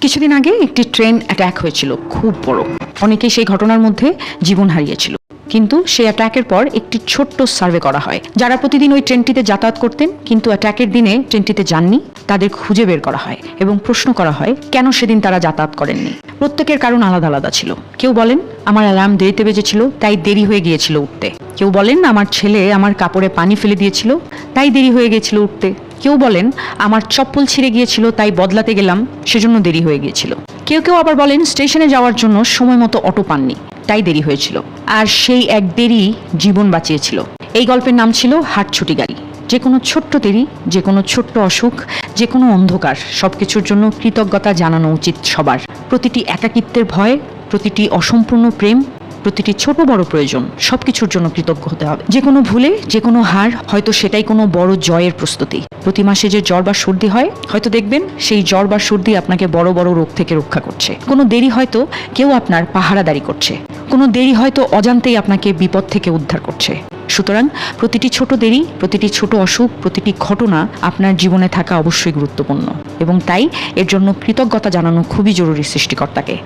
কিছুদিন আগে একটি ট্রেন অ্যাটাক হয়েছিল, খুব বড়। অনেকেই সেই ঘটনার মধ্যে জীবন হারিয়েছিল। কিন্তু সেই অ্যাটাকের পর একটি ছোট্ট সার্ভে করা হয়। যারা প্রতিদিন ওই ট্রেনটিতে যাতায়াত করতেন, কিন্তু অ্যাটাকের দিনে ট্রেনটিতে যাননি, তাদের খুঁজে বের করা হয় এবং প্রশ্ন করা হয়, কেন সেদিন তারা যাতায়াত করেননি? প্রত্যেকের কারণ আলাদা আলাদা ছিল। কেউ বলেন, আমার অ্যালার্ম দেরিতে বেজেছিল, তাই দেরি হয়ে গিয়েছিল উঠতে। কেউ বলেন, আমার ছেলে আমার কাপড়ে পানি ফেলে দিয়েছিল তাই দেরি হয়ে গিয়েছিল উঠতে। কেউ বলেন, আমার চপ্পল ছিঁড়ে গিয়েছিল, তাই বদলাতে গেলাম। সেজন্য দেরি হয়ে গিয়েছিল। কেউ কেউ আবার বলেন, স্টেশনে যাওয়ার জন্য সময় মতো অটো পাননি, তাই দেরি হয়েছিল। আর সেই এক দেরি জীবন বাঁচিয়েছিল। এই গল্পের নাম ছিল হাটছুটি গাড়ি। যে কোনো ছোট্ট দেরি যে কোনো ছোট্ট অসুখ যে কোনো অন্ধকার সব কিছুর জন্য কৃতজ্ঞতা জানানো উচিত সবার। প্রতিটি একাকিত্বের ভয়, প্রতিটি অসম্পূর্ণ প্রেম প্রতিটি ছোট বড় প্রয়োজন, সবকিছুর জন্য কৃতজ্ঞ হতে হবে। যে কোনো ভুলে, যে কোনো হার, হয়তো সেটাই কোনো বড় জয়ের প্রস্তুতি। প্রতি মাসে যে জ্বর বা সর্দি হয়, হয়তো দেখবেন সেই জ্বর বা সর্দি আপনাকে বড় বড় রোগ থেকে রক্ষা করছে। কোনো দেরি হয়তো কেউ আপনার পাহারাদারি করছে। কোনো দেরি হয়তো অজান্তেই আপনাকে বিপদ থেকে উদ্ধার করছে। সুতরাং প্রতিটি ছোট দেরি, প্রতিটি ছোট অসুখ, প্রতিটি ঘটনা আপনার জীবনে থাকা অবশ্যই গুরুত্বপূর্ণ। এবং তাই এর জন্য কৃতজ্ঞতা জানানো খুবই জরুরি সৃষ্টিকর্তাকে।